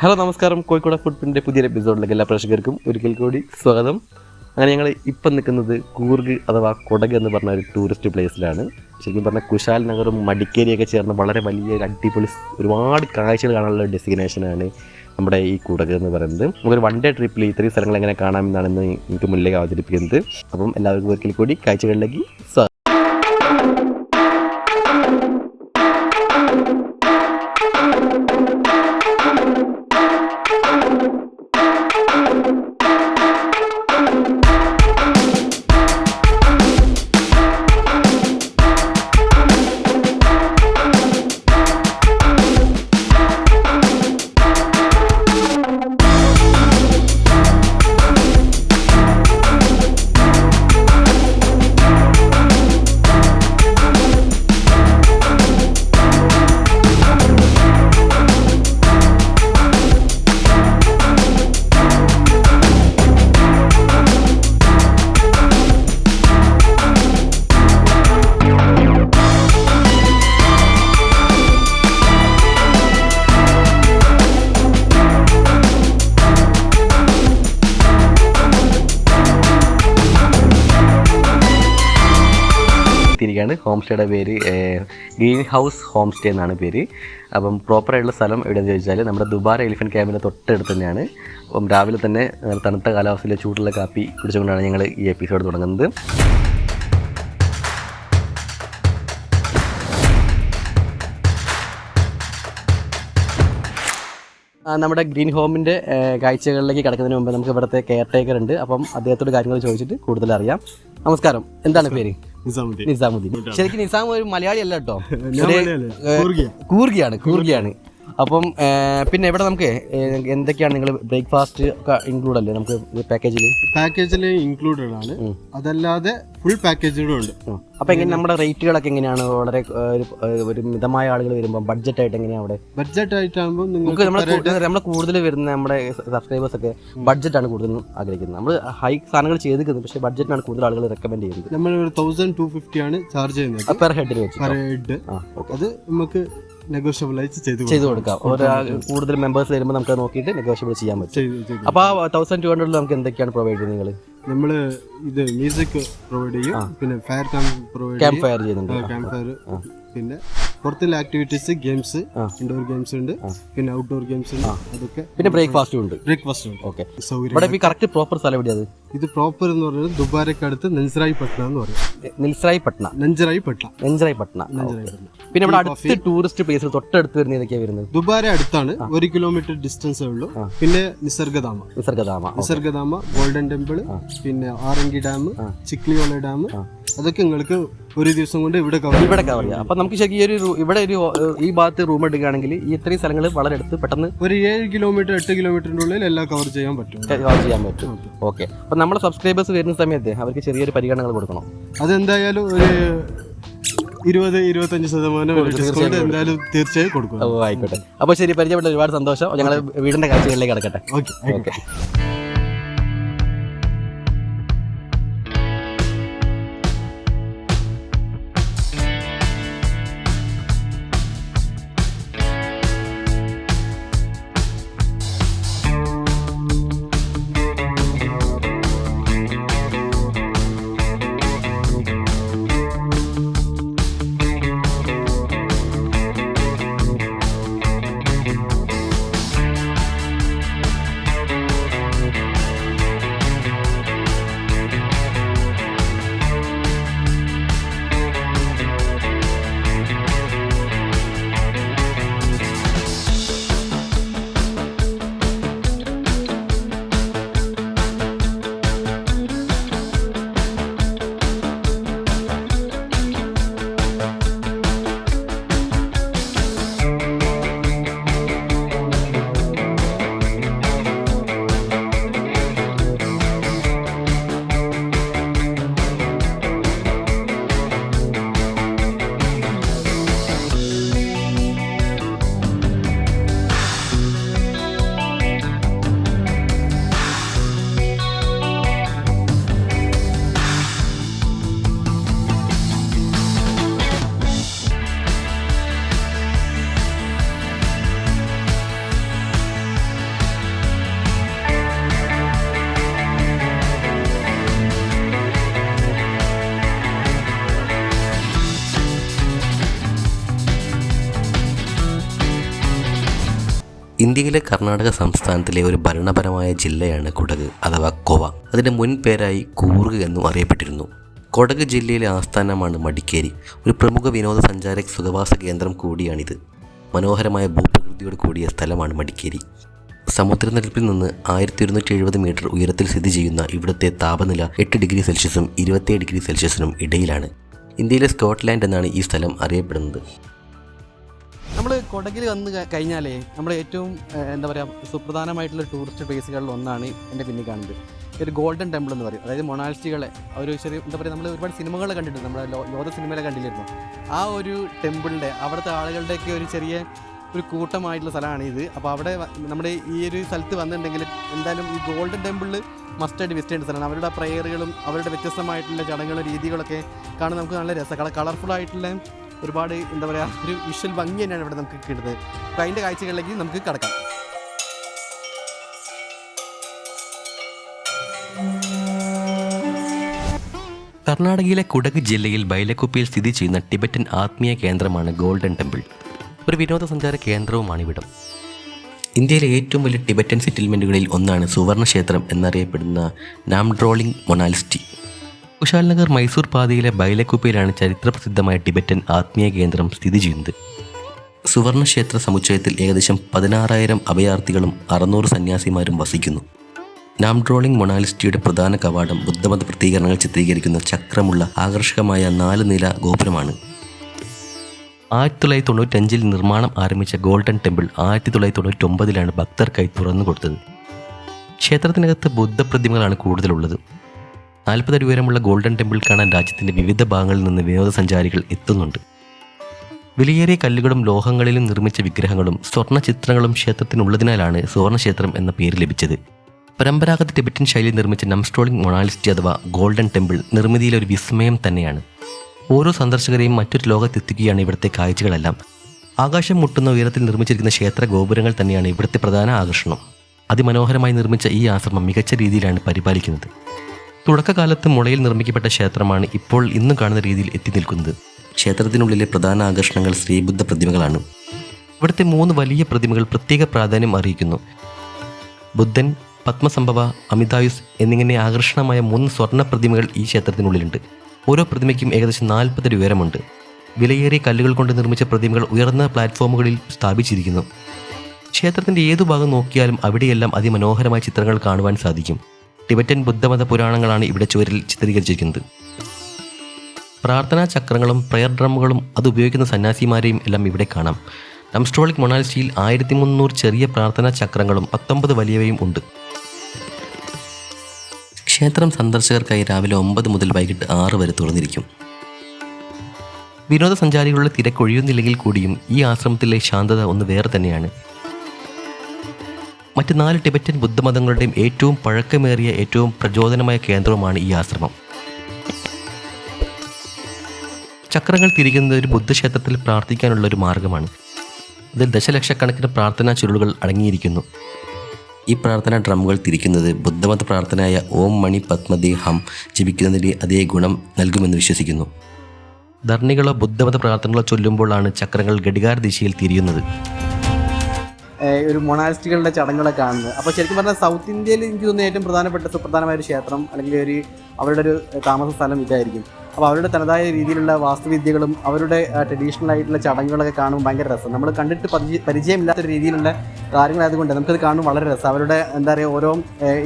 Hello നമസ്കാരം. Kozhikode food പ്രിന്റെ പുതിയ എപ്പിസോഡിലേക്ക് എല്ലാ പ്രേക്ഷകർക്കും ഒരിക്കൽ കൂടി സ്വാഗതം. അങ്ങനെ ഞങ്ങൾ ഇപ്പം നിൽക്കുന്നത് കൂർഗ് അഥവാ കൊടക് എന്ന് പറഞ്ഞ ഒരു ടൂറിസ്റ്റ് പ്ലേസിലാണ് ശരിക്കും പറഞ്ഞാൽ കുശാൽ നഗറും മടിക്കേരിയൊക്കെ ചേർന്ന് വളരെ വലിയ ഒരു അടിപൊളി ഒരുപാട് കാഴ്ചകൾ കാണാനുള്ള ഡെസ്റ്റിനേഷനാണ് നമ്മുടെ ഈ കുടക് എന്ന് പറയുന്നത്. നമുക്കൊരു വൺ ഡേ ട്രിപ്പിൽ ഇത്രയും സ്ഥലങ്ങൾ എങ്ങനെ കാണാമെന്നാണ് എനിക്ക് മുന്നിലേക്ക് അവതരിപ്പിക്കുന്നത്. അപ്പം എല്ലാവർക്കും ഒരിക്കൽ കൂടി കാഴ്ചകളിലേക്ക് സ്വാഗതം ഹോം സ്റ്റേയുടെ പേര് ഗ്രീൻ ഹൗസ് ഹോം സ്റ്റേ എന്നാണ് പേര്. അപ്പം പ്രോപ്പറായിട്ടുള്ള സ്ഥലം എവിടെയെന്ന് ചോദിച്ചാൽ നമ്മുടെ ദുബാര എലിഫന്റ് ക്യാമ്പിന്റെ തൊട്ടടുത്ത് തന്നെയാണ്. അപ്പം രാവിലെ തന്നെ തണുത്ത കാലാവസ്ഥയിലെ ചൂടുള്ള കാപ്പി കുടിച്ചുകൊണ്ടാണ് ഞങ്ങൾ ഈ എപ്പിസോഡ് തുടങ്ങുന്നത്. നമ്മുടെ ഗ്രീൻ ഹോമിന്റെ കാഴ്ചകളിലേക്ക് കിടക്കുന്നതിന് മുമ്പ് നമുക്ക് ഇവിടുത്തെ കെയർ ടേക്കർ ഉണ്ട്. അപ്പം അദ്ദേഹത്തോട് കാര്യങ്ങൾ ചോദിച്ചിട്ട് കൂടുതൽ അറിയാം നമസ്കാരം. എന്താണ് പേര്? നിസാമുദ്ദീൻ. നിസാമുദ്ദീൻ. ശരിക്കും നിസാം ഒരു മലയാളി അല്ല കേട്ടോ. കൂർഗിയാണ്. കൂർഗിയാണ്. അപ്പം പിന്നെ ഇവിടെ നമുക്ക് എന്തൊക്കെയാണ് നിങ്ങൾ ബ്രേക്ക്ഫാസ്റ്റ് ഒക്കെ ഇൻക്ലൂഡ് അല്ലേ? നമുക്ക് പാക്കേജിൽ പാക്കേജിൽ ഇൻക്ലൂഡഡ് ആണ്. അതല്ലാതെ ഫുൾ പാക്കേജുകളും ഉണ്ട്. അപ്പൊ എങ്ങനെ നമ്മുടെ റേറ്റുകളൊക്കെ എങ്ങനെയാണ്? വളരെ ഒരു, മിതമായ ആളുകൾ വരുമ്പോൾ ബഡ്ജറ്റ് ആയിട്ട് എങ്ങനെയാണ് അവിടെ? ബഡ്ജറ്റ് ആയിട്ടാകുമ്പോൾ നിങ്ങൾക്ക് നമ്മൾ നമ്മൾ കൂടുതൽ വരുന്ന നമ്മുടെ സബ്സ്ക്രൈബേഴ്സ് ഒക്കെ ബഡ്ജറ്റ് ആണ് കൂടുതലും ആഗ്രഹിക്കുന്നത്. നമ്മൾ ഹൈ സാധനങ്ങൾ ചെയ്തിരിക്കുന്നത് പക്ഷേ ബഡ്ജറ്റിനാണ് കൂടുതൽ ആളുകൾ റെക്കമെൻഡ് ചെയ്യുന്നത്. നമ്മൾ ഒരു തൗസൻഡ് ടു ഫിഫ്റ്റി ആണ് ചാർജ് ചെയ്യുന്നത്. പെർ ഹെഡിന് വെച്ച്. പെർ ഹെഡ് അത് നമുക്ക് നെഗോഷ്യബിൾ ആയിട്ട് ചെയ്ത് കൊടുക്കാം. ഒരാൾ കൂടുതൽ മെമ്പേഴ്സ് വരുമ്പോൾ നമുക്ക് നോക്കിയിട്ട് നെഗോഷ്യബിൾ ചെയ്യാൻ പറ്റും. അപ്പോൾ ആ തൗസൻഡ് ടു ഹൺഡ്രഡിൽ നമുക്ക് എന്തൊക്കെയാണ് പ്രൊവൈഡ് ചെയ്യുന്നത് നിങ്ങൾ നമ്മൾ ഇത് മ്യൂസിക് പ്രൊവൈഡ് ചെയ്യും. പിന്നെ fire camp provide camp fire ചെയ്യുന്നുണ്ട്. ക്യാമ്പ് ഫയർ പിന്നെ പുറത്തുള്ള ആക്ടിവിറ്റീസ് ഗെയിംസ് ഇൻഡോർ ഗെയിംസ് ഉണ്ട്. പിന്നെ ഔട്ട്ഡോർ ഗെയിംസ് ഉണ്ട്. അതൊക്കെ പിന്നെ ബ്രേക്ക്ഫാസ്റ്റും ഉണ്ട്. ബ്രേക്ക്ഫാസ്റ്റ് ഉണ്ട്. ഓക്കെ സൗകര്യം കറക്റ്റ് പ്രോപ്പർ സ്ഥലം എവിടെയാ ഇത് പ്രോപ്പർ എന്ന് പറയുന്നത് ദുബാരക്ക് അടുത്ത് നെഞ്ചറായി പട്ന എന്ന് പറയും. നെൽസറായി പട്ന നെഞ്ചറായി പട്ന നെഞ്ചറായി പട്ന നെഞ്ചറായി പട്ന പിന്നെ ഇവിടെ അടുത്ത് ടൂറിസ്റ്റ് പ്ലേസ് തൊട്ടടുത്ത് വരുന്ന ഏതൊക്കെയാണ് വരുന്നത്? ദുബാര അടുത്താണ് ഒരു കിലോമീറ്റർ ഡിസ്റ്റൻസ് ഉള്ളൂ. പിന്നെ നിസർഗധാമ. നിസർഗധാമ. നിസർഗധാമ ഗോൾഡൻ ടെമ്പിൾ പിന്നെ ആറങ്കി ഡാം ചിക്ലിയോള ഡാം അതൊക്കെ നിങ്ങൾക്ക് ഒരു ദിവസം കൊണ്ട് ഇവിടെ കവർ ഇവിടെ കവർ ചെയ്യാം. അപ്പം നമുക്ക് ശരിക്കും ഈ ഒരു ഇവിടെ ഒരു ഈ ഭാഗത്ത് റൂം എടുക്കുകയാണെങ്കിൽ ഈ ഇത്രയും സ്ഥലങ്ങൾ വളരെ അടുത്ത് പെട്ടെന്ന് ഒരു ഏഴ് കിലോമീറ്റർ എട്ട് കിലോമീറ്ററിന്റെ ഉള്ളിൽ എല്ലാം കവർ ചെയ്യാൻ പറ്റും. കവർ ചെയ്യാൻ പറ്റും. ഓക്കെ. അപ്പം നമ്മുടെ സബ്സ്ക്രൈബേഴ്സ് വരുന്ന സമയത്ത് അവർക്ക് ചെറിയൊരു പരിഗണനകൾ കൊടുക്കണം. അതെന്തായാലും ഒരു ഇരുപത് ഇരുപത്തഞ്ച് ശതമാനം ഡിസ്കൗണ്ട് എന്തായാലും തീർച്ചയായും കൊടുക്കും. ഓ ആയിക്കോട്ടെ. അപ്പോൾ ശരി പരിചയപ്പെട്ട ഒരുപാട് സന്തോഷം. ഞങ്ങൾ വീടിന്റെ കാഴ്ചകളിലേക്ക് കിടക്കട്ടെ ഓക്കെ ഓക്കെ. ഇന്ത്യയിലെ കർണാടക സംസ്ഥാനത്തിലെ ഒരു ഭരണപരമായ ജില്ലയാണ് കുടക് അഥവാ കോവ അതിന്റെ മുൻ പേരായി കൂർഗ് എന്നും അറിയപ്പെട്ടിരുന്നു. കൊടക് ജില്ലയിലെ ആസ്ഥാനമാണ് മടിക്കേരി. ഒരു പ്രമുഖ വിനോദസഞ്ചാര സുഖവാസ കേന്ദ്രം കൂടിയാണിത്. മനോഹരമായ ഭൂപ്രകൃതിയോട് കൂടിയ സ്ഥലമാണ് മടിക്കേരി. സമുദ്രനിരപ്പിൽ നിന്ന് ആയിരത്തി ഒരുന്നൂറ്റി എഴുപത് മീറ്റർ ഉയരത്തിൽ സ്ഥിതി ചെയ്യുന്ന ഇവിടുത്തെ താപനില എട്ട് ഡിഗ്രി സെൽഷ്യസും ഇരുപത്തിയേഴ് ഡിഗ്രി സെൽഷ്യസിനും ഇടയിലാണ്. ഇന്ത്യയിലെ സ്കോട്ട്ലാൻഡ് എന്നാണ് ഈ സ്ഥലം അറിയപ്പെടുന്നത്. നമ്മൾ കൊടകിൽ വന്ന് കഴിഞ്ഞാലേ നമ്മൾ ഏറ്റവും എന്താ പറയുക സുപ്രധാനമായിട്ടുള്ള ടൂറിസ്റ്റ് പ്ലേസുകളിൽ ഒന്നാണ് എന്റെ പിന്നിൽ കാണുന്നത്. ഒരു ഗോൾഡൻ ടെമ്പിൾ എന്ന് പറയും. അതായത് മൊണാലിസ്റ്റികളെ ഒരു ചെറിയ എന്താ പറയുക നമ്മൾ ഒരുപാട് സിനിമകൾ കണ്ടിട്ടുണ്ട്. നമ്മുടെ ലോക സിനിമയിലെ കണ്ടില്ലായിരുന്നു? ആ ഒരു ടെമ്പിളിന്റെ അവിടുത്തെ ആളുകളുടെയൊക്കെ ഒരു ചെറിയ ഒരു കൂട്ടമായിട്ടുള്ള സ്ഥലമാണ് ഇത്. അപ്പോൾ അവിടെ നമ്മുടെ ഈ ഒരു സ്ഥലത്ത് വന്നിട്ടുണ്ടെങ്കിൽ എന്തായാലും ഈ ഗോൾഡൻ ടെമ്പിളിൽ മസ്റ്റായിട്ട് വിസിറ്റ് ചെയ്യേണ്ട സ്ഥലമാണ്. അവരുടെ പ്രേയറുകളും അവരുടെ വ്യത്യസ്തമായിട്ടുള്ള ചടങ്ങുകളും രീതികളൊക്കെ കാണാൻ നമുക്ക് നല്ല രസമാണ് കളർഫുൾ ആയിട്ടുള്ള ഒരുപാട് എന്താ പറയുക ഒരു വിഷ്വൽ ഭംഗി തന്നെയാണ് ഇവിടെ നമുക്ക് കിട്ടുന്നത്. അപ്പോൾ അതിന്റെ കാഴ്ചകളിലേക്ക് നമുക്ക് കടക്കാം. കർണാടകയിലെ കുടക് ജില്ലയിൽ ബൈലക്കുപ്പിയിൽ സ്ഥിതി ചെയ്യുന്ന ടിബറ്റൻ ആത്മീയ കേന്ദ്രമാണ് ഗോൾഡൻ ടെമ്പിൾ. ഒരു വിനോദസഞ്ചാര കേന്ദ്രവുമാണ് ഇവിടം. ഇന്ത്യയിലെ ഏറ്റവും വലിയ ടിബറ്റൻ സെറ്റിൽമെന്റുകളിൽ ഒന്നാണ് സുവർണ ക്ഷേത്രം എന്നറിയപ്പെടുന്ന നാംഡ്രോളിംഗ് മൊണാലിസ്റ്റി. കുശാൽ നഗർ മൈസൂർ പാതയിലെ ബൈലക്കുപ്പയിലാണ് ചരിത്രപ്രസിദ്ധമായ ടിബറ്റൻ ആത്മീയ കേന്ദ്രം സ്ഥിതി ചെയ്യുന്നത്. സുവർണക്ഷേത്ര സമുച്ചയത്തിൽ ഏകദേശം പതിനാറായിരം അഭയാർത്ഥികളും അറുന്നൂറ് സന്യാസിമാരും വസിക്കുന്നു. നാംഡ്രോളിംഗ് മൊണാലിസ്റ്റിയുടെ പ്രധാന കവാടം ബുദ്ധമത പ്രതീകരണങ്ങൾ ചിത്രീകരിക്കുന്ന ചക്രമുള്ള ആകർഷകമായ നാല് നില ഗോപുരമാണ്. ആയിരത്തി തൊള്ളായിരത്തി തൊണ്ണൂറ്റഞ്ചിൽ നിർമ്മാണം ആരംഭിച്ച ഗോൾഡൻ ടെമ്പിൾ ആയിരത്തി തൊള്ളായിരത്തി തൊണ്ണൂറ്റൊമ്പതിലാണ് ഭക്തർക്കായി തുറന്നു കൊടുത്തത് ക്ഷേത്രത്തിനകത്ത് ബുദ്ധപ്രതിമകളാണ് കൂടുതലുള്ളത്. നാൽപ്പത് അടി ഉയരമുള്ള ഗോൾഡൻ ടെമ്പിൾ കാണാൻ രാജ്യത്തിന്റെ വിവിധ ഭാഗങ്ങളിൽ നിന്ന് വിനോദസഞ്ചാരികൾ എത്തുന്നുണ്ട്. വിലയേറിയ കല്ലുകളും ലോഹങ്ങളിലും നിർമ്മിച്ച വിഗ്രഹങ്ങളും സ്വർണ ചിത്രങ്ങളും ക്ഷേത്രത്തിനുള്ളതിനാലാണ് സുവർണക്ഷേത്രം എന്ന പേര് ലഭിച്ചത്. പരമ്പരാഗത ടിബറ്റൻ ശൈലി നിർമ്മിച്ച നംസ്ട്രോളിംഗ് മൊണാലിസ്റ്റി അഥവാ ഗോൾഡൻ ടെമ്പിൾ നിർമ്മിതിയിലെ ഒരു വിസ്മയം തന്നെയാണ്. ഓരോ സന്ദർശകരെയും മറ്റൊരു ലോകത്തെത്തിക്കുകയാണ് ഇവിടുത്തെ കാഴ്ചകളെല്ലാം. ആകാശം മുട്ടുന്ന ഉയരത്തിൽ നിർമ്മിച്ചിരിക്കുന്ന ക്ഷേത്ര ഗോപുരങ്ങൾ തന്നെയാണ് ഇവിടുത്തെ പ്രധാന ആകർഷണം. അതിമനോഹരമായി നിർമ്മിച്ച ഈ ആശ്രമം മികച്ച രീതിയിലാണ് പരിപാലിക്കുന്നത്. തുടക്കകാലത്ത് മുളയിൽ നിർമ്മിക്കപ്പെട്ട ക്ഷേത്രമാണ് ഇപ്പോൾ ഇന്ന് കാണുന്ന രീതിയിൽ എത്തി നിൽക്കുന്നത്. ക്ഷേത്രത്തിനുള്ളിലെ പ്രധാന ആകർഷണങ്ങൾ ശ്രീബുദ്ധ പ്രതിമകളാണ്. ഇവിടുത്തെ മൂന്ന് വലിയ പ്രതിമകൾ പ്രത്യേക പ്രാധാന്യം അറിയിക്കുന്നു ബുദ്ധൻ പത്മസംഭവ അമിതായുസ് എന്നിങ്ങനെ ആകർഷണമായ മൂന്ന് സ്വർണ പ്രതിമകൾ ഈ ക്ഷേത്രത്തിനുള്ളിലുണ്ട്. ഓരോ പ്രതിമയ്ക്കും ഏകദേശം നാൽപ്പത് അടി ഉയരമുണ്ട്. വിലയേറിയ കല്ലുകൾ കൊണ്ട് നിർമ്മിച്ച പ്രതിമകൾ ഉയർന്ന പ്ലാറ്റ്ഫോമുകളിൽ സ്ഥാപിച്ചിരിക്കുന്നു. ക്ഷേത്രത്തിന്റെ ഏതു ഭാഗം നോക്കിയാലും അവിടെയെല്ലാം അതിമനോഹരമായ ചിത്രങ്ങൾ കാണുവാൻ സാധിക്കും. ടിബറ്റൻ ബുദ്ധമത പുരാണങ്ങളാണ് ഇവിടെ ചുവരിൽ ചിത്രീകരിച്ചിരിക്കുന്നത്. പ്രാർത്ഥനാ ചക്രങ്ങളും പ്രയർ ഡ്രമ്മുകളും അത് ഉപയോഗിക്കുന്ന സന്യാസിമാരെയും എല്ലാം ഇവിടെ കാണാം. ഡംസ്ട്രോളിക് മൊണാലിസ്റ്റിയിൽ ആയിരത്തി മുന്നൂറ് ചെറിയ പ്രാർത്ഥനാ ചക്രങ്ങളും പത്തൊമ്പത് വലിയവയും ഉണ്ട്. ക്ഷേത്രം സന്ദർശകർക്കായി രാവിലെ ഒമ്പത് മുതൽ വൈകിട്ട് ആറ് വരെ തുറന്നിരിക്കും. വിനോദസഞ്ചാരികളുടെ തിരക്കൊഴിയുന്നില്ലെങ്കിൽ കൂടിയും ഈ ആശ്രമത്തിലെ ശാന്തത ഒന്ന് വേറെ തന്നെയാണ്. മറ്റ് നാല് ടിബറ്റൻ ബുദ്ധമതങ്ങളുടെയും ഏറ്റവും പഴക്കമേറിയ ഏറ്റവും പ്രചോദനമായ കേന്ദ്രവുമാണ് ഈ ആശ്രമം. ചക്രങ്ങൾ തിരിക്കുന്നത് ഒരു ബുദ്ധക്ഷേത്രത്തിൽ പ്രാർത്ഥിക്കാനുള്ള ഒരു മാർഗമാണ്. ഇതിൽ ദശലക്ഷക്കണക്കിന് പ്രാർത്ഥനാ ചുരുളുകൾ അടങ്ങിയിരിക്കുന്നു. ഈ പ്രാർത്ഥനാ ഡ്രമ്മുകൾ തിരിക്കുന്നത് ബുദ്ധമത പ്രാർത്ഥനയായ ഓം മണി പത്മതി ഹം ജപിക്കുന്നതിന്റെ അതേ ഗുണം നൽകുമെന്ന് വിശ്വസിക്കുന്നു. ധർണികളോ ബുദ്ധമത പ്രാർത്ഥനകളോ ചൊല്ലുമ്പോഴാണ് ചക്രങ്ങൾ ഘടികാര ദിശയിൽ തിരിയുന്നത്. ഒരു മൊണാലിസ്റ്റുകളുടെ ചടങ്ങുകളൊക്കെ കാണുന്നത്. അപ്പോൾ ശരിക്കും പറഞ്ഞാൽ സൗത്ത് ഇന്ത്യയിൽ എനിക്ക് തോന്നുന്ന ഏറ്റവും പ്രധാനപ്പെട്ട സുപ്രധാനമായ ഒരു ക്ഷേത്രം അല്ലെങ്കിൽ ഒരു അവരുടെ ഒരു താമസ സ്ഥലം ഇതായിരിക്കും. അപ്പോൾ അവരുടെ തനതായ രീതിയിലുള്ള വാസ്തുവിദ്യകളും അവരുടെ ട്രഡീഷണൽ ആയിട്ടുള്ള ചടങ്ങുകളൊക്കെ കാണുമ്പോൾ ഭയങ്കര രസം. നമ്മൾ കണ്ടിട്ട് പരിചയമില്ലാത്ത രീതിയിലുള്ള കാര്യങ്ങളായതുകൊണ്ട് നമുക്കത് കാണുമ്പോൾ വളരെ രസം. അവരുടെ എന്താ പറയുക ഓരോ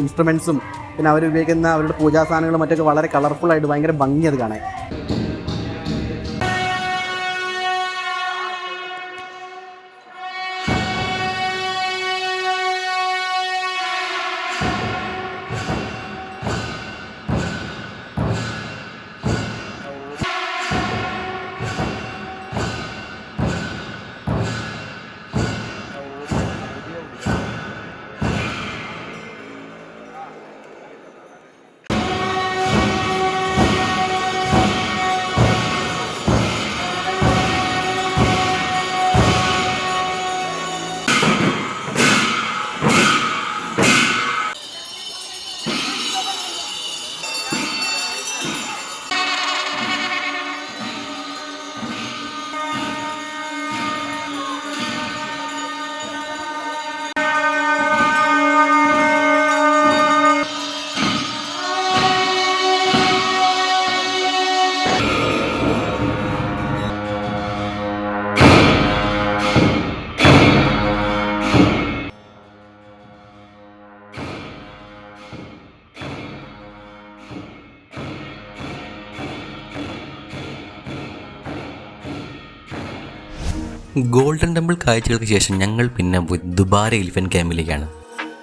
ഇൻസ്ട്രുമെൻസും പിന്നെ അവർ ഉപയോഗിക്കുന്ന അവരുടെ പൂജാ സാധനങ്ങളും മറ്റൊക്കെ വളരെ കളർഫുൾ ആയിട്ട് ഭയങ്കര ഭംഗി അത് കാണാൻ. ഗോൾഡൻ ടെമ്പിൾ കാഴ്ചകൾക്ക് ശേഷം ഞങ്ങൾ പിന്നെ പോയി ദുബാര എലിഫന്റ് ക്യാമ്പിലേക്കാണ്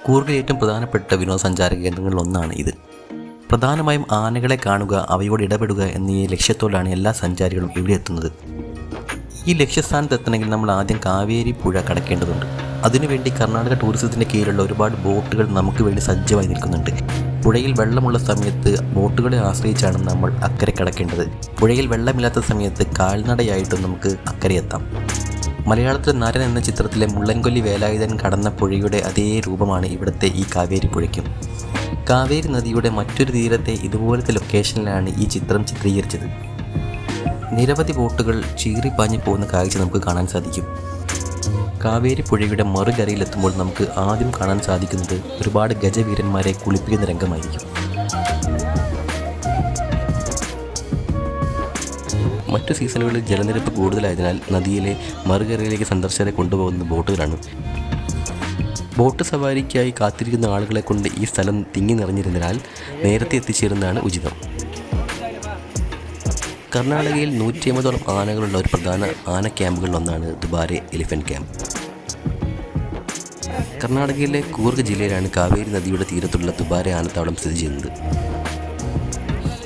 കൂർഗിൽ ഏറ്റവും പ്രധാനപ്പെട്ട വിനോദസഞ്ചാര കേന്ദ്രങ്ങളിൽ ഒന്നാണ് ഇത്. പ്രധാനമായും ആനകളെ കാണുക അവയോട് ഇടപെടുക എന്നീ ലക്ഷ്യത്തോടാണ് എല്ലാ സഞ്ചാരികളും ഇവിടെ എത്തുന്നത്. ഈ ലക്ഷ്യസ്ഥാനത്ത് എത്തണമെങ്കിൽ നമ്മൾ ആദ്യം കാവേരി പുഴ കടക്കേണ്ടതുണ്ട്. അതിനുവേണ്ടി കർണാടക ടൂറിസത്തിന്റെ കീഴിലുള്ള ഒരുപാട് ബോട്ടുകൾ നമുക്ക് വേണ്ടി സജ്ജമായി നിൽക്കുന്നുണ്ട്. പുഴയിൽ വെള്ളമുള്ള സമയത്ത് ബോട്ടുകളെ ആശ്രയിച്ചാണ് നമ്മൾ അക്കരെ കടക്കേണ്ടത്. പുഴയിൽ വെള്ളമില്ലാത്ത സമയത്ത് കാൽനടയായിട്ടും നമുക്ക് അക്കരെ എത്താം. മലയാളത്തിലെ നരൻ എന്ന ചിത്രത്തിലെ മുള്ളൻകൊല്ലി വേലായുധൻ കടന്ന പുഴയുടെ അതേ രൂപമാണ് ഇവിടുത്തെ ഈ കാവേരി പുഴയ്ക്കും. കാവേരി നദിയുടെ മറ്റൊരു തീരത്തെ ഇതുപോലത്തെ ലൊക്കേഷനിലാണ് ഈ ചിത്രം ചിത്രീകരിച്ചത്. നിരവധി ബോട്ടുകൾ ചീറിപ്പാഞ്ഞു പോകുന്ന കാഴ്ച നമുക്ക് കാണാൻ സാധിക്കും. കാവേരി പുഴയുടെ മറുകരയിലെത്തുമ്പോൾ നമുക്ക് ആദ്യം കാണാൻ സാധിക്കുന്നത് ഒരുപാട് ഗജവീരന്മാരെ കുളിപ്പിക്കുന്ന രംഗമായിരിക്കും. മറ്റു സീസണുകളിൽ ജലനിരപ്പ് കൂടുതലായതിനാൽ നദിയിലെ മറുകരയിലേക്ക് സന്ദർശകരെ കൊണ്ടുപോകുന്ന ബോട്ടുകളാണ്. ബോട്ട് സവാരിക്കായി കാത്തിരിക്കുന്ന ആളുകളെ കൊണ്ട് ഈ സ്ഥലം തിങ്ങി നിറഞ്ഞിരുന്നതിനാൽ നേരത്തെ എത്തിച്ചേരുന്നതാണ് ഉചിതം. കർണാടകയിൽ നൂറ്റി അമ്പതോളം ആനകളുള്ള ഒരു പ്രധാന ആന ക്യാമ്പുകളിലൊന്നാണ് ദുബാരെ എലിഫന്റ് ക്യാമ്പ്. കർണാടകയിലെ കൂർഗ് ജില്ലയിലാണ് കാവേരി നദിയുടെ തീരത്തുള്ള ദുബാരെ ആനത്താവളം സ്ഥിതി ചെയ്യുന്നത്.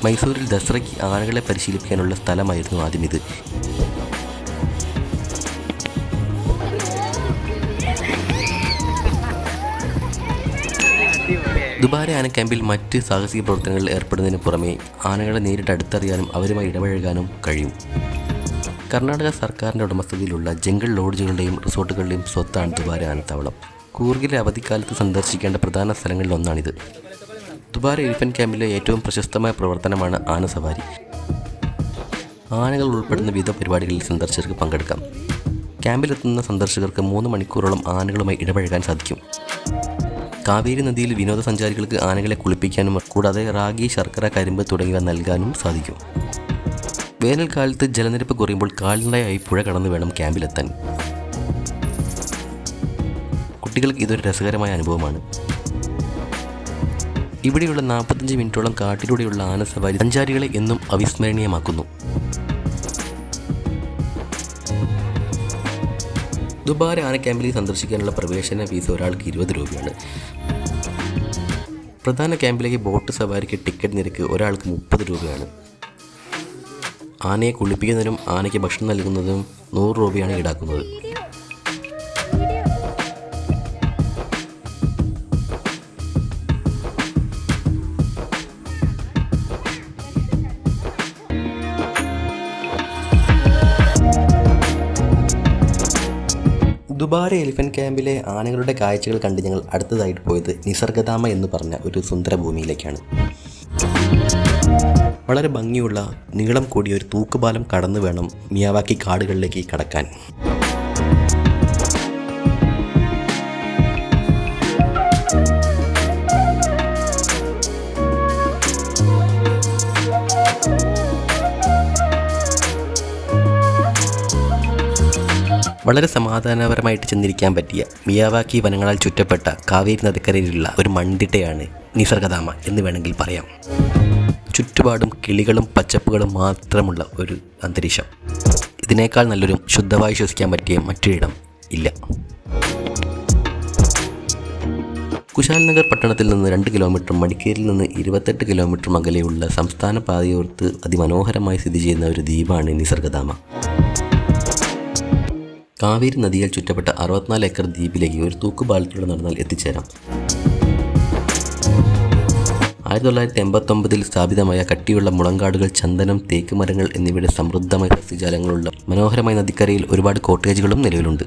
മൈസൂരിൽ ദസറയ്ക്ക് ആനകളെ പരിശീലിപ്പിക്കാനുള്ള സ്ഥലമായിരുന്നു ആദ്യം ഇത്. ദുബാര ആന ക്യാമ്പിൽ മറ്റ് സാഹസിക പ്രവർത്തനങ്ങളിൽ ഏർപ്പെടുന്നതിന് പുറമെ ആനകളെ നേരിട്ട് അടുത്തറിയാനും അവരുമായി ഇടപഴകാനും കഴിയും. കർണാടക സർക്കാരിന്റെ ഉടമസ്ഥതയിലുള്ള ജംഗിൾ ലോഡ്ജുകളുടെയും റിസോർട്ടുകളുടെയും സ്വത്താണ് ദുബാര ആനത്താവളം. കൂർഗിലെ അവധിക്കാലത്ത് സന്ദർശിക്കേണ്ട പ്രധാന സ്ഥലങ്ങളിൽ ഒന്നാണിത് ദുബാര എലിഫന്റ് ക്യാമ്പിലെ ഏറ്റവും പ്രശസ്തമായ പ്രവർത്തനമാണ് ആന സവാരി. ആനകൾ ഉൾപ്പെടുന്ന വിവിധ പരിപാടികളിൽ സന്ദർശകർക്ക് പങ്കെടുക്കാം. ക്യാമ്പിലെത്തുന്ന സന്ദർശകർക്ക് മൂന്ന് മണിക്കൂറോളം ആനകളുമായി ഇടപഴകാൻ സാധിക്കും. കാവേരി നദിയിൽ വിനോദസഞ്ചാരികൾക്ക് ആനകളെ കുളിപ്പിക്കാനും കൂടാതെ റാഗി ശർക്കര കരിമ്പ് തുടങ്ങിയവ നൽകാനും സാധിക്കും. വേനൽക്കാലത്ത് ജലനിരപ്പ് കുറയുമ്പോൾ കാൽനടയായി പുഴ കടന്നു വേണം ക്യാമ്പിലെത്താൻ. കുട്ടികൾക്ക് ഇതൊരു രസകരമായ അനുഭവമാണ്. ഇവിടെയുള്ള നാൽപ്പത്തഞ്ച് മിനിറ്റോളം കാട്ടിലൂടെയുള്ള ആന സവാരി സഞ്ചാരികളെ എന്നും അവിസ്മരണീയമാക്കുന്നു. ദുബാര ആന ക്യാമ്പിൽ സന്ദർശിക്കാനുള്ള പ്രവേശന ഫീസ് ഒരാൾക്ക് ഇരുപത് രൂപയാണ്. പ്രധാന ക്യാമ്പിലേക്ക് ബോട്ട് സവാരിക്ക് ടിക്കറ്റ് നിരക്ക് ഒരാൾക്ക് മുപ്പത് രൂപയാണ്. ആനയെ കുളിപ്പിക്കുന്നതിനും ആനയ്ക്ക് ഭക്ഷണം നൽകുന്നതും നൂറ് രൂപയാണ് ഈടാക്കുന്നത്. ദുബാര എലിഫന്റ് ക്യാമ്പിലെ ആനകളുടെ കാഴ്ചകൾ കണ്ട് ഞങ്ങൾ അടുത്തതായിട്ട് പോയത് നിസർഗധാമ എന്ന് പറഞ്ഞ ഒരു സുന്ദര ഭൂമിയിലേക്കാണ് വളരെ ഭംഗിയുള്ള നീളം കൂടിയ ഒരു തൂക്കുപാലം കടന്നു വേണം മിയാവാക്കി കാടുകളിലേക്ക് കടക്കാൻ. വളരെ സമാധാനപരമായിട്ട് ചെന്നിരിക്കാൻ പറ്റിയ മിയാവാക്കി വനങ്ങളാൽ ചുറ്റപ്പെട്ട കാവേരി നദിക്കരയിലുള്ള ഒരു മണ്ടിട്ടയാണ് നിസർഗധാമ എന്ന് വേണമെങ്കിൽ പറയാം. ചുറ്റുപാടും കിളികളും പച്ചപ്പുകളും മാത്രമുള്ള ഒരു അന്തരീക്ഷം. ഇതിനേക്കാൾ നല്ലൊരു ശുദ്ധമായി ശ്വസിക്കാൻ പറ്റിയ മറ്റൊരിടം ഇല്ല. കുശാൽ നഗർ പട്ടണത്തിൽ നിന്ന് രണ്ട് കിലോമീറ്റർ മടിക്കേരിൽ നിന്ന് ഇരുപത്തെട്ട് കിലോമീറ്റർ അകലെയുള്ള സംസ്ഥാന പാതയോർത്ത് അതിമനോഹരമായി സ്ഥിതി ചെയ്യുന്ന ഒരു ദ്വീപാണ് നിസർഗധാമ. കാവേരി നദിയാൽ ചുറ്റപ്പെട്ട അറുപത്തിനാല് ഏക്കർ ദ്വീപിലേക്ക് ഒരു തൂക്കുപാലത്തിലൂടെ നടന്നാൽ എത്തിച്ചേരാം. ആയിരത്തി തൊള്ളായിരത്തി എൺപത്തൊമ്പതിൽ സ്ഥാപിതമായ കട്ടിയുള്ള മുളങ്കാടുകൾ ചന്ദനം തേക്ക് മരങ്ങൾ എന്നിവയുടെ സമൃദ്ധമായ സസ്യജാലങ്ങളുള്ള മനോഹരമായ നദിക്കരയിൽ ഒരുപാട് കോട്ടേജുകളും നിലവിലുണ്ട്.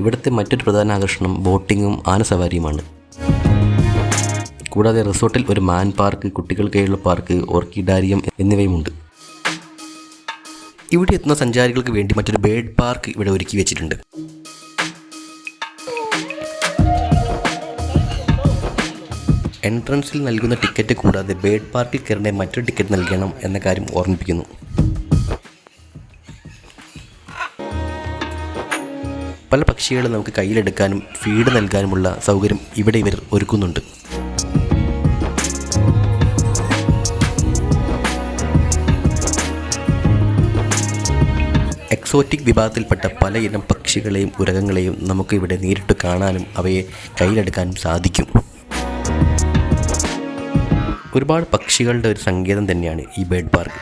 ഇവിടുത്തെ മറ്റൊരു പ്രധാന ആകർഷണം ബോട്ടിങ്ങും ആനസവാരിയുമാണ്. കൂടാതെ റിസോർട്ടിൽ ഒരു മാൻ പാർക്ക് കുട്ടികൾക്കായുള്ള പാർക്ക് ഓർക്കിഡാരിയം എന്നിവയുമുണ്ട്. ഇവിടെ എത്തുന്ന സഞ്ചാരികൾക്ക് വേണ്ടി മറ്റൊരു ബേഡ് പാർക്ക് ഇവിടെ ഒരുക്കി വെച്ചിട്ടുണ്ട്. എൻട്രൻസിൽ നൽകുന്ന ടിക്കറ്റ് കൂടാതെ ബേഡ് പാർക്കിൽ കയറേണ്ട മറ്റൊരു ടിക്കറ്റ് നൽകണം എന്ന കാര്യം ഓർമ്മിപ്പിക്കുന്നു. പല പക്ഷികളെ നമുക്ക് കയ്യിലെടുക്കാനും ഫീഡ് നൽകാനുമുള്ള സൗകര്യം ഇവിടെ ഇവർ ഒരുക്കുന്നുണ്ട്. എക്സോറ്റിക് വിഭാഗത്തിൽപ്പെട്ട പലയിനം പക്ഷികളെയും ഉരകങ്ങളെയും നമുക്ക് ഇവിടെ നേരിട്ട് കാണാനും അവയെ കയ്യിലെടുക്കാനും സാധിക്കും. ഒരുപാട് പക്ഷികളുടെ ഒരു സങ്കേതം തന്നെയാണ് ഈ ബേഡ് പാർക്ക്.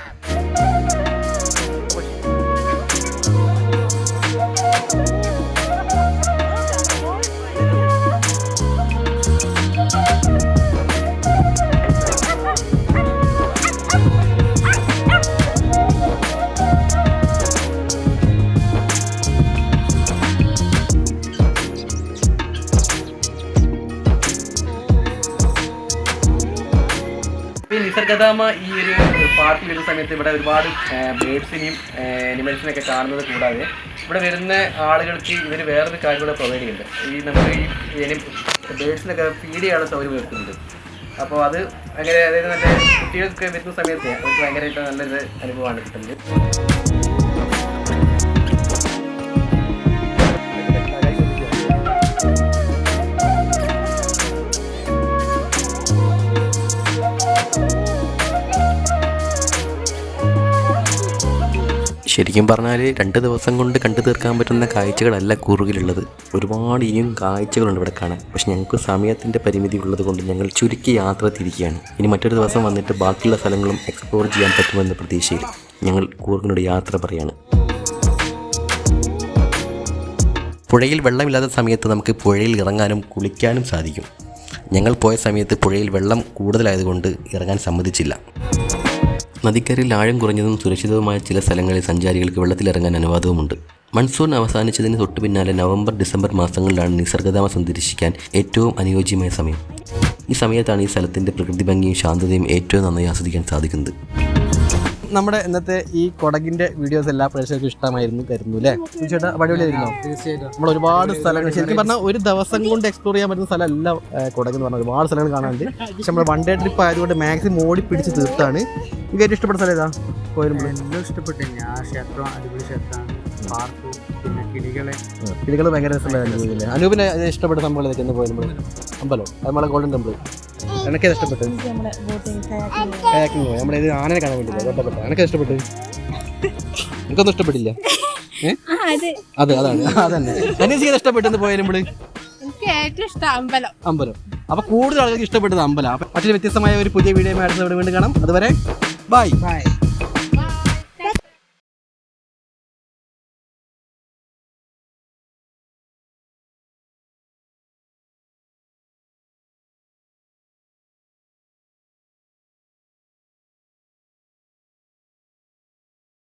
ഈ നിസർഗധാമ ഈ ഒരു പാർക്കിൽ വരുന്ന സമയത്ത് ഇവിടെ ഒരുപാട് ബേഡ്സിനെയും അനിമൽസിനെയൊക്കെ കാണുന്നത് കൂടാതെ ഇവിടെ വരുന്ന ആളുകൾക്ക് ഇവർ വേറൊരു കാര്യം കൂടെ പ്രൊവൈഡ് ചെയ്യുന്നുണ്ട്. ഈ നമുക്ക് ഈ ബേഡ്സിനൊക്കെ ഫീഡ് ചെയ്യാനുള്ള സൗകര്യം വെക്കുന്നുണ്ട് അപ്പോൾ അത് അങ്ങനെ അതായത് നല്ല കുട്ടികൾക്ക് വരുന്ന സമയത്ത് അവർക്ക് ഭയങ്കരമായിട്ട് നല്ലൊരു അനുഭവമാണ് കിട്ടുന്നത്. ശരിക്കും പറഞ്ഞാൽ രണ്ട് ദിവസം കൊണ്ട് കണ്ടു തീർക്കാൻ പറ്റുന്ന കാഴ്ചകളല്ല കൂറുകിലുള്ളത്. ഒരുപാട് ഇനിയും കാഴ്ചകളുണ്ട് ഇവിടെ കാണാൻ. പക്ഷെ ഞങ്ങൾക്ക് സമയത്തിന്റെ പരിമിതി ഉള്ളത് കൊണ്ട് ഞങ്ങൾ ചുരുക്കി യാത്ര തിരിക്കുകയാണ്. ഇനി മറ്റൊരു ദിവസം വന്നിട്ട് ബാക്കിയുള്ള സ്ഥലങ്ങളും എക്സ്പ്ലോർ ചെയ്യാൻ പറ്റുമെന്ന പ്രതീക്ഷയിൽ ഞങ്ങൾ കൂർഗിനോട് യാത്ര പറയാണ്. പുഴയിൽ വെള്ളമില്ലാത്ത സമയത്ത് നമുക്ക് പുഴയിൽ ഇറങ്ങാനും കുളിക്കാനും സാധിക്കും. ഞങ്ങൾ പോയ സമയത്ത് പുഴയിൽ വെള്ളം കൂടുതലായതുകൊണ്ട് ഇറങ്ങാൻ സമ്മതിച്ചില്ല. നദിക്കരയിൽ ആഴം കുറഞ്ഞതും സുരക്ഷിതവുമായ ചില സ്ഥലങ്ങളിൽ സഞ്ചാരികൾക്ക് വെള്ളത്തിലിറങ്ങാൻ അനുവാദവുമുണ്ട്. മൺസൂൺ അവസാനിച്ചതിന് തൊട്ടു പിന്നാലെ നവംബർ ഡിസംബർ മാസങ്ങളിലാണ് നിസർഗധാമ സന്ദർശിക്കാൻ ഏറ്റവും അനുയോജ്യമായ സമയം. ഈ സമയത്താണ് ഈ സ്ഥലത്തിന്റെ പ്രകൃതി ഭംഗിയും ശാന്തതയും ഏറ്റവും നന്നായി ആസ്വദിക്കാൻ സാധിക്കുന്നത്. നമ്മുടെ ഇന്നത്തെ ഈ കൊടകിന്റെ വീഡിയോസ് എല്ലാ പ്രേക്ഷകർക്കും ഇഷ്ടമായിരുന്നു കരുതുന്നു അല്ലേ? ചേട്ടാ അടിപൊളിയായിരുന്നോ തീർച്ചയായിട്ടും. നമ്മൾ ഒരുപാട് സ്ഥലങ്ങൾ ശരിക്കും പറഞ്ഞാൽ ഒരു ദിവസം കൊണ്ട് എക്സ്പ്ലോർ ചെയ്യാൻ പറ്റുന്ന സ്ഥലം എല്ലാം കൊടക് എന്ന് പറഞ്ഞാൽ ഒരുപാട് സ്ഥലങ്ങൾ കാണാനുണ്ട് പക്ഷെ നമ്മൾ വൺ ഡേ ട്രിപ്പ് ആയതുകൊണ്ട് മാക്സിമം ഓടി പിടിച്ച് തീർത്താണ്. എനിക്ക് ഏറ്റവും ഇഷ്ടപ്പെട്ട സ്ഥലം ഏതാ? കോയമ്പളൂർ എല്ലാം ഇഷ്ടപ്പെട്ടു. ഞാൻ ക്ഷേത്രം അടിപൊളി ക്ഷേത്രമാണ് പാർക്ക് കിളികളെ. കിളികൾ ഭയങ്കര രസമുണ്ടായിരുന്നു അനൂപിനെ അത് ഇഷ്ടപ്പെട്ട സംഭവം ഏതൊക്കെ എന്ന് പോയത് അമ്പലം. അത് നമ്മളെ ഗോൾഡൻ ടെമ്പിൾ എനിക്ക് ഇഷ്ടപ്പെട്ടു കയാക്കിംഗ് പോയി? നമ്മളിത് ആനനെ കാണാൻ വേണ്ടി ഇഷ്ടപ്പെട്ടു എനിക്ക് ഇഷ്ടപ്പെട്ടു എനിക്കൊന്നും ഇഷ്ടപ്പെട്ടില്ല. അതെ. അത് അതാണ്. അതന്നെ. അനീസിക്ക് ഇഷ്ടപ്പെട്ടെന്ന് പോയാലും എനിക്ക് ഏറ്റവും ഇഷ്ടം അമ്പലം. അമ്പലം. അപ്പൊ കൂടുതൽ ആളുകൾക്ക് ഇഷ്ടപ്പെട്ടത് അമ്പലം. മറ്റൊരു വ്യത്യസ്തമായ ഒരു പുതിയ വീഡിയോ അടുത്ത വീണ്ടും കാണാം. അതുവരെ ബൈ ബൈ